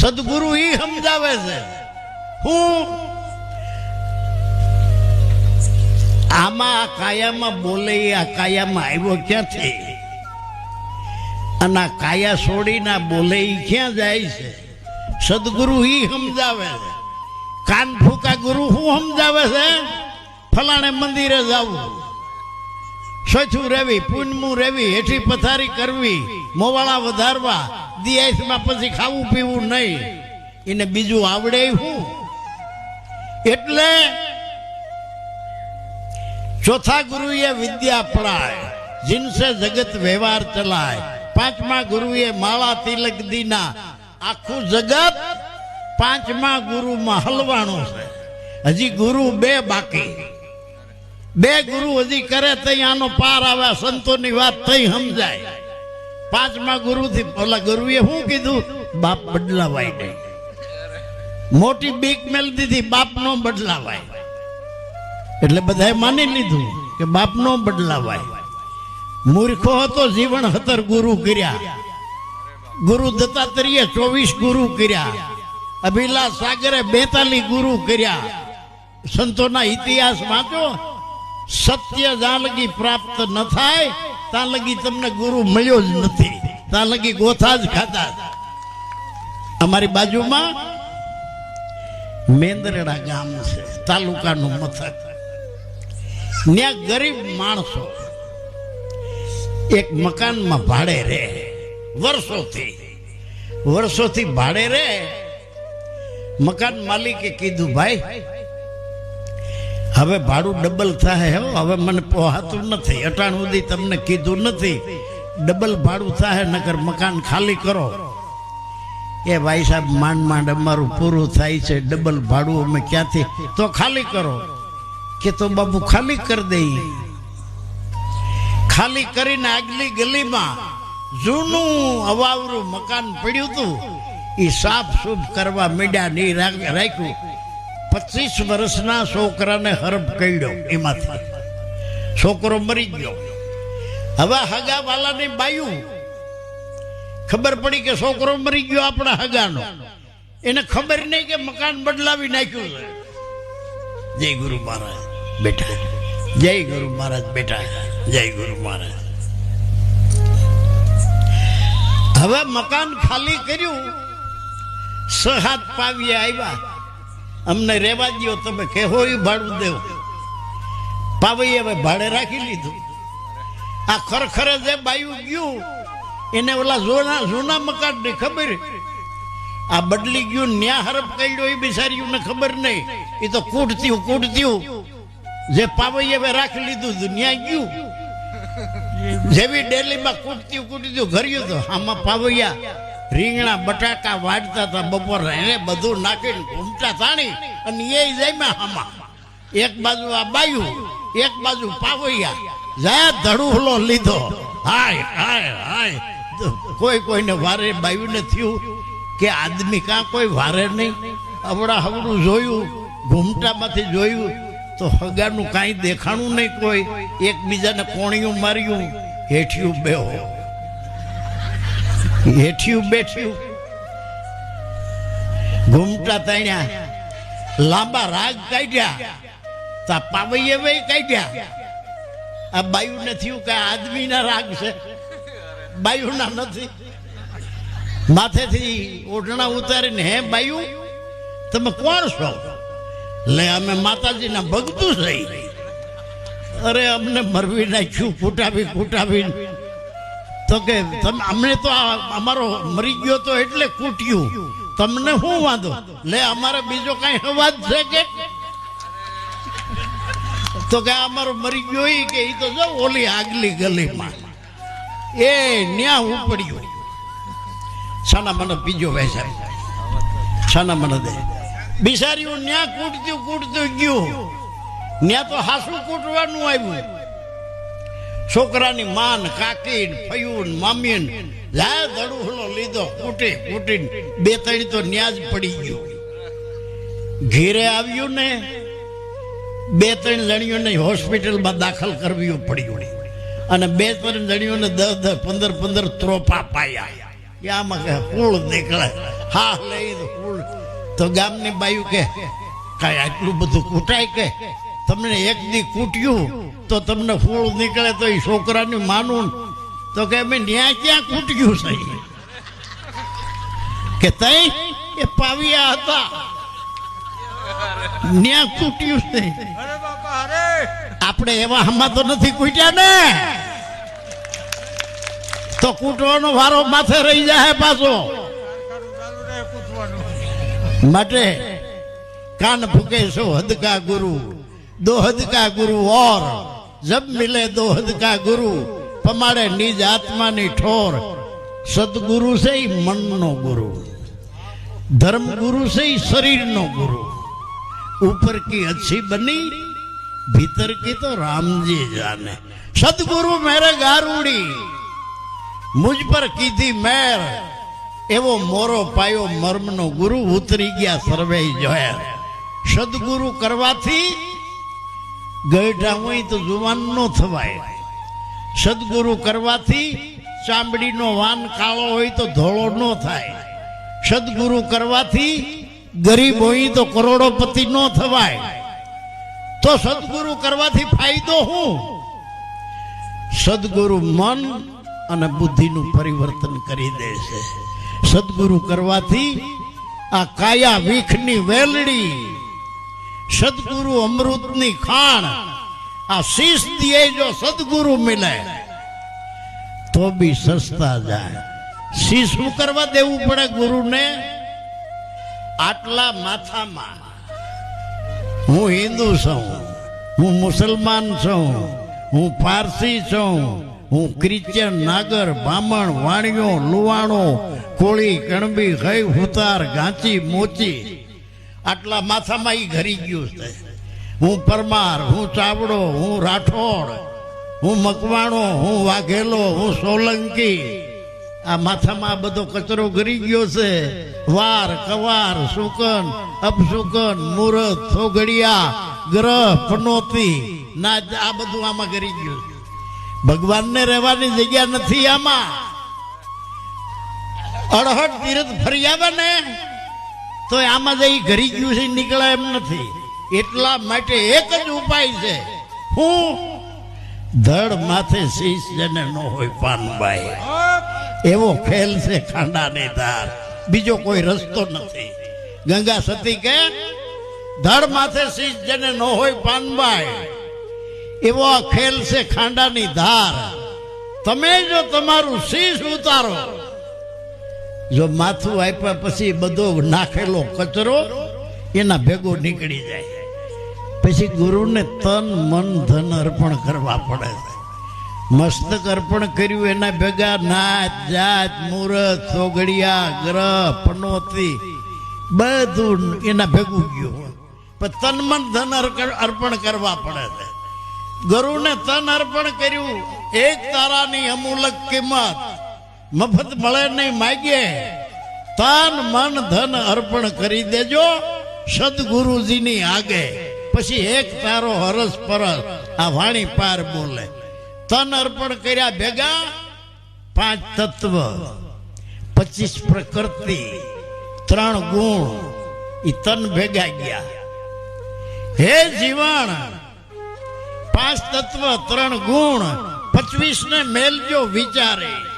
સદગુરુ ઈ સમજાવે છે. હું આમાં આ કાયામાં બોલે, આ કાયામાં આવ્યો ક્યાંથી? અને આ કાયા છોડીને બોલે ઈ ક્યાં જાય છે? સદગુરુ ઈ સમજાવે છે. કાન ફૂકા ગુરુ શું સમજાવે છે? ફલાણે મંદિરે જવું સ્વચ્છું રહેવી પૂનમું રહેવી હેઠી પથારી કરવી. મોવાળા વધારવા દિયાસમાં પછી ખાવું પીવું નહીં. એને બીજું આવડે હું એટલે ચોથા ગુરુએ વિદ્યા પડાય, જીનસે જગત વ્યવહાર ચલાય. પાંચમા ગુરુએ માળા તિલક દીના. આખું જગત પાંચમા ગુરુમાં હલવાનું છે. હજી ગુરુ બે બાકી. બે ગુરુ હજી કરે તઈ આનો પાર આવે સંતોની વાત થઈ સમજાય. પાંચમા ગુરુથી ઓલા ગુરુએ શું કીધું? બાપ બદલાવાય નહીં. મોટી બીક મેલ દીધી બાપ નો બદલાવાય. એટલે બધાએ માની લીધું કે બાપ નો બદલાવાય. મૂર્ખો હતો, જીવન હતર ગુરુ કર્યા. ગુરુ દત્તાત્રેય ચોવીસ ગુરુ કર્યા. અભિલાષ સાગરે બેતાલીસ ગુરુ કર્યા. સંતોના ઇતિહાસ વાંચો. સત્ય જાનગી પ્રાપ્ત ન થાય ત્યાં લગી તમને ગુરુ મળ્યો જ નથી. ત્યાં લગી ગોથા જ ખાતા અમારી બાજુમાં મેંદરડા ગામ છે, તાલુકાનું મથક. ત્યાં ગરીબ માણસો એક મકાનમાં ભાડે રહે, વર્ષોથી. વર્ષોથી ભાડે રહે. મકાન માલિકે કીધું, ભાઈ હવે ભાડું ડબલ થાય હો, હવે મને પોહાતું નથી. અટાણ સુધી તમને કીધું નથી. ડબલ ભાડું થાય, નકર મકાન ખાલી કરો. એ ભાઈ સાહેબ, માંડ માંડ અમારું પૂરું થાય છે ડબલ ભાડું અમે ક્યાંથી? તો ખાલી કરો. કે તો બાબુ ખાલી કરી દઈએ ખાલી કરીને આગલી ગલીમાં જૂનું અવાવરું મકાન પડ્યું હતું. એ સાફ સૂફ કરવા મીડ્યા નહીં રાખ- રાખ્યું. પચીસ વર્ષના છોકરાને હરફ કર્યો એમાંથી. છોકરો મરી ગયો. હવે હગાવાલાની બાયું, ખબર પડી કે છોકરો મરી ગયો આપણા હગાનો. એને ખબર નહીં કે મકાન બદલાવી નાખ્યું છે. જય ગુરુ મહારાજ, બેટા. જય ગુરુ મહારાજ, બેટા. જય ગુરુ મહારાજ. હવે મકાન ખાલી કર્યું, સહાત પાવીએ આવ્યા. અમને રેવા દો તમે કેહો એ ભાડું દેવ. પાવીએ હવે ભાડે રાખી લીધું. આ ખરખરે જે બાયું ગયું, એને ઓલા જૂના જૂના મકાનની ખબર? આ બદલી ગયું, ન્યા હરફ કર્યો, એ બિચારીઓને ખબર નહીં. એ તો કૂટત્યું કૂટત્યું જે પાવઈ હવે રાખી લીધું હતું ન્યા ગયું. જેવી ડેલીમાં કૂટત્યું કૂટત્યું ઘર્યું તો આમાં પાવૈયા રીંગણા, બટાકા વાટતા હતા બપોર. એને બધું નાખીને ઘૂમતા તાણી અને એ જઈમાં આમાં. એક બાજુ આ બાયું, એક બાજુ પાવૈયા. જા ધડુહલો લીધો. હાય હાય હાય. કોઈ કોઈને વારે બાયુને થયું કે આદમી કાં કોઈ વારે નહીં. હવડા હવડું જોયું, ઘૂમટામાંથી જોયું, તો હગાનું કાંઈ દેખાણું નહીં કોઈ. એકબીજાને કોણિયું માર્યું, હેઠિયું બેહો. હેઠિયું બેઠ્યું ઘૂમટા તાણ્યા લાંબા રાગ કાઢ્યા તા પાવૈયે વે કાઢ્યા આ બાયું ને થયું કે આ આદમીના રાગ છે બાયુના નથી માથેથી ઓઢણા ઉતારીને હે બાયું તમે કોણ છો? લે અમે માતાજીના ભક્તું છે અરે, અમને મરવી નાખ્યું કૂટાવી કૂટાવી તો કે તમે અમને તો અમારો મરી ગયો તો એટલે કૂટ્યું. તમને શું વાંધો? લે, અમારે બીજો કઈ અવાજ છે કે? તો કે અમારો મરી ગયો એ કે એ તો જો ઓલી આગલી ગલીમાં. એ ન્યા ઉપડ્યો. સાના મને બીજો વેચાય. સાના મને દે. બિસારીઓ ન્યા કૂટતું કૂટતું ગયું. ન્યા તો હાસું કૂટવાનું આવ્યું. છોકરાની માન કાકી ફયું મામીન લા દડુહલો લીધો, કૂટી, કૂટીને, બે ત્રણ તો ન્યાજ પડી ગયો. ઘેરે આવ્યું ને બે ત્રણ જણીઓને હોસ્પિટલમાં દાખલ કરવી પડ્યું અને બે ત્રણ જણીઓને દસ દસ, પંદર પંદર ત્રોપા પાયા આમાં કે ફૂલ નીકળે. હા, લઈ ફૂલ. તો ગામની બાયું કે, કાંઈ આટલું બધું કૂટાય કે? તમને એક દી કૂટ્યું તો તમને ફૂલ નીકળે તો એ છોકરાને માનું તો કે અમે ન્યા ક્યાં કૂટ્યું છે? કે તઈ એ પાવિયા હતા. ન્યા કૂટ્યું છે. આપણે એવા હમા તો નથી કૂટ્યા ને. તો કૂટવાનો વારો માથે રહી જાય પાછો. માટે કાન ફૂકે છો હદ કા ગુરુ દો હદ કા ગુરુ ઓર જબ મિલે દો હદ કા ગુરુ પમાડે નિજ આત્માની ઠોર સદગુરુ છે ઈ મનનો ગુરુ ધર્મ ગુરુ છે ઈ શરીરનો ગુરુ ऊपर की अच्छी बनी भीतर की तो राम जी जाने सदगुरु मेरे गारूड़ी મુજ પર કીધી મેર એવો મોરો પાયો મર્મનો ગુરુ ઉતરી ગયા સર્વે જોયા સદગુરુ કરવાથી ગઈઢા હોય તો જુવાન નો થવાય. સદગુરુ કરવાથી ચામડીનો વાન કાળો હોય તો ધોળો ન થાય. સદગુરુ કરવાથી ગરીબ હોય તો કરોડોપતિ ન થવાય. તો સદગુરુ કરવાથી ફાયદો શું સદગુરુ મન અને બુદ્ધિનું પરિવર્તન કરી દે છે. સદગુરુ કરવાથી આ કાયા વીખની વેલડી સદગુરુ અમૃતની ખાણ. આ શીશ દિયે જો સદગુરુ મિલે, તો બી સસ્તા જાય. શીશ શું કરવા દેવું પડે ગુરુને? આટલા માથામાં. હું હિન્દુ છું, હું મુસલમાન છું, હું પારસી છું, હું ક્રિશ્ચન નાગર બામણ વાણિયો, લુવાણો, કોળી, કણબી ગઈ હુતાર ગાંચી મોચી. આટલા માથામાં એ ઘરી ગયું છે. હું પરમાર, હું ચાવડો, હું રાઠોડ, હું મકવાણો, હું વાઘેલો, હું સોલંકી. આ માથામાં બધો કચરો ઘરી ગયો છે. વાર, કવાર, સુકન, અપસુકન મુહૂર્ત થોગડિયા ગ્રહ પનોતી ના, આ બધું આમાં ઘરી ગયું છે. ભગવાનને રહેવાની જગ્યા નથી આમાં. અડહટ તીરથ ફરી આવે ને તો આમાં ઘરી ગયું છે નીકળે એમ નથી. એટલા માટે એક જ ઉપાય છે. હું ધડ માથે શીશ જેને ન હોય પાનભાઈ એવો ખેલ છે ખાંડાની ધાર. બીજો કોઈ રસ્તો નથી. ગંગા સતી કે ધડ માથે શીશ જેને ન હોય પાનબાઈ. એવો આ ખેલ છે ખાંડાની ધાર. તમે જો તમારું શીશ ઉતારો જો માથું આપ્યા પછી બધો નાખેલો કચરો, એના ભેગો નીકળી જાય. પછી ગુરુને તન, મન, ધન અર્પણ કરવા પડે છે. મસ્તક અર્પણ કર્યું, એના ભેગા નાચ, જાત, મુહૂર્ત, સોગડિયા, ગ્રહ, પનોતી, બધું એના ભેગું ગયું પણ તન, મન, ધન અર્પણ કરવા પડે છે. ગુરુને તન અર્પણ કર્યું, એક તારાની અમૂલક કિંમત. મફત મળે નહીં માગીએ. તન, મન, ધન અર્પણ કરી દેજો, સદગુરુજીની આગે. પછી એક તારો હરસ પરસ આ વાણી પાર બોલે. તન અર્પણ કર્યા ભેગા પાંચ તત્વ. પચીસ પ્રકૃતિ, ત્રણ ગુણ એ તન ભેગા ગયા. હે જીવાણ, પાંચ તત્વ, ત્રણ ગુણ પચવીસ ને મેલજો વિચારે.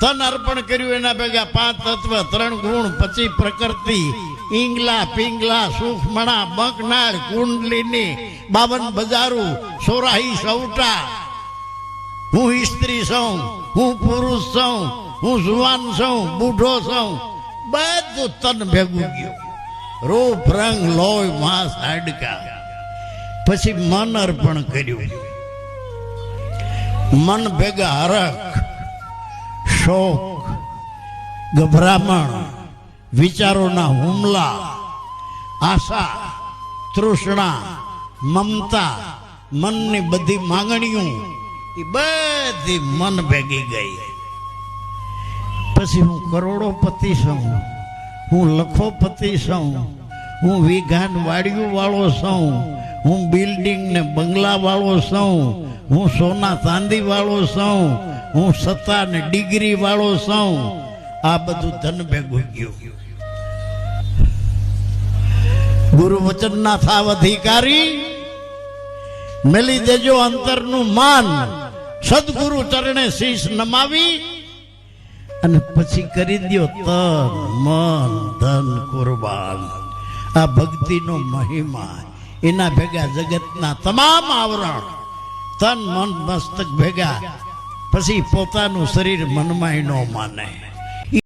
તન અર્પણ કર્યું એના ભેગા પાંચ તત્વ, ત્રણ ગુણ, પછી પ્રકૃતિ. ઈંગલા, પિંગલા સુખમણા બકનાળ કુંડલીની, બાવન બજારું, સોરાહી સૌટા. હું સ્ત્રી છું હું પુરુષ છું હું જુવાન છું બુઢો છું બધું તન ભેગું ગયું. રૂપ, રંગ, લોહી, માંસ, હાડકા. પછી મન અર્પણ કર્યું. મન ભેગા હરખ શોક, ગભરામણ, વિચારોના હુમલા, આશા, તૃષ્ણા, મમતા, મનની બધી માંગણીઓ, એ બધી મન ભેગી ગઈ. પછી હું કરોડોપતિ છું, હું લખોપતિ છું, હું વિઘાન વાડીઓ વાળો છું, હું બિલ્ડિંગ ને બંગલા વાળો છું, હું સોના ચાંદી વાળો છું હું સત્તા ને ડિગ્રી વાળો સૌ આ બધું ધન ભેગું ગયું. ગુરુ વચનના થાવ અધિકારી, મેલી દેજો અંતરનું માન. સદગુરુ ચરણે શીશ નમાવી અને પછી કરી દ્યો તન, મન, ધન, કુરબાન. આ ભક્તિનો મહિમા. એના ભેગા જગતના તમામ આવરણ. તન, મન, મસ્તક ભેગા પછી પોતાનું શરીર મનમાં ન માને.